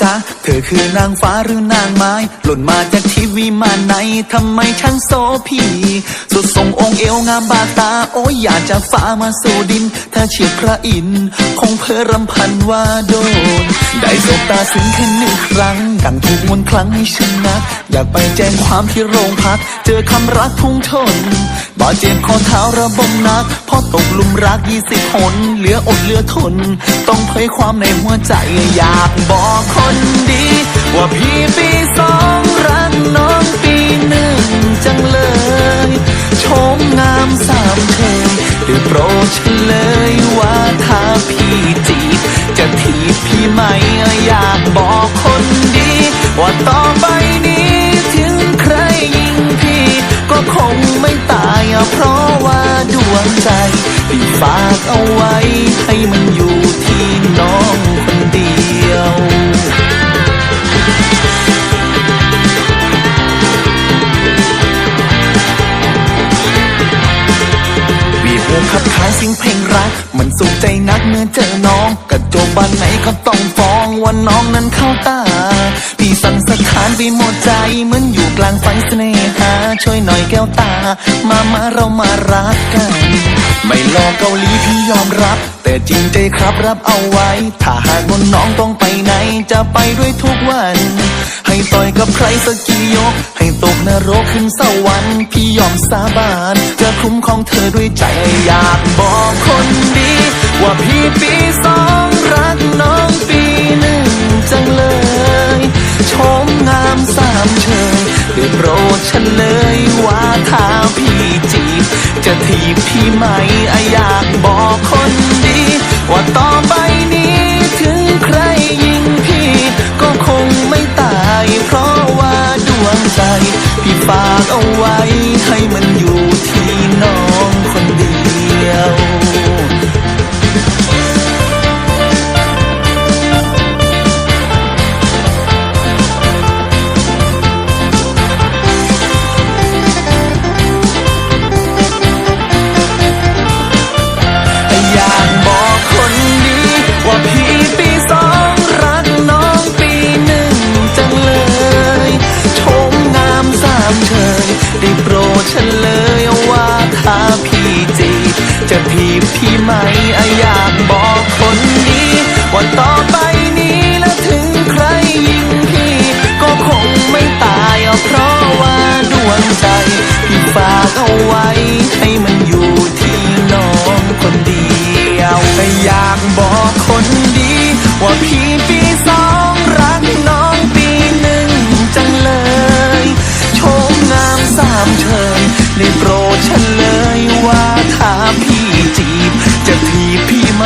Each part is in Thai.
escucha เธอคือนางฟ้าหรือนางไม้ หล่นมาจากทีวีมาไหนทำไมช่างโซพีสุดทรงองค์เอวงามบาตา โอ้ยอยากจะฟ้ามาสู่ดิน ถ้าเฉียดพระอินทร์คงเพอรำพันว่าโดน ได้สบตาซึ้งแค่หนึ่งครั้ง ดังถูกมนครั้งให้ฉันนัก อยากไปแจ้งความที่โรงพัก เจอคำรักพุ่งชนบาดเจ็บข้อเท้าระบมนักพราะตกหลุมรักยี่สิบหนเหลืออดเหลือทน ต้องเผยความในหัวใจอยากบอกคนดี ว่าพี่ปีสองรักน้องปีหนึ่งจังเลยชมงามสามเทยได้โปรดเฉลยว่าถ้าพี่จีบ จะทีบพี่ไหมอยากบอกคนดี ว่าต่อไปนี้ถึงใครยิงพี่ ก็คงไม่ตายเพราะว่าดวงใจพี่ฝากเอาไว้ให้มันอยู่ รัก มันสุขใจนักเมื่อเจอน้องกระโจมบ้านไหนก็ต้องฟ้องว่าน้องนั้นเข้าตา พี่สั่นสถานไปหมดใจเหมือนอยู่กลางไฟเสน่หาช่วยหน่อยแก้วตา มามาเรามารักกัน ไม่รอเกาหลีพี่ยอมรับ จริงใจครับรับเอาไว้ ถ้าหากว่าน้องต้องไปไหน จะไปด้วยทุกวัน ให้ต่อยกับใครสักกี่ยก ให้ตกนรกขึ้นสวรรค์พี่ยอมสาบานจะคุ้มของเธอด้วยใจอยากบอกคนดี ว่าพี่ปีสองรักน้องปีหนึ่งจังเลยชมงามสามเชยได้โปรดเฉลยว่าถ้าพี่จีบจะทีบพี่ไหมอยากบอกคนากเอาไว้ให้มันอยู่ ได้โปรดเลยว่าถ้าพี่จีบจะทีบพี่ไหมออยากบอกคนดีว่าต่อไปนี้และถึงใครยิงพี่ ก็คงไม่ตายเพราะว่าดวงใจ พี่ฝากเอาไว้ ได้โปรดเฉลยว่าถ้าพี่จีบ จะทีบพี่ไหม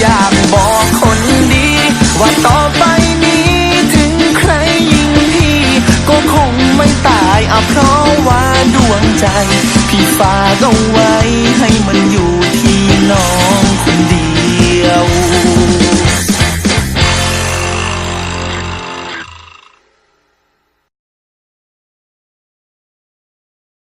อยากบอกคนดี ว่าต่อไปนี้ถึงใครยิงพี่ ก็คงไม่ตายอะเพราะว่าดวงใจ พี่ฝากเอาไว้ให้มันอยู่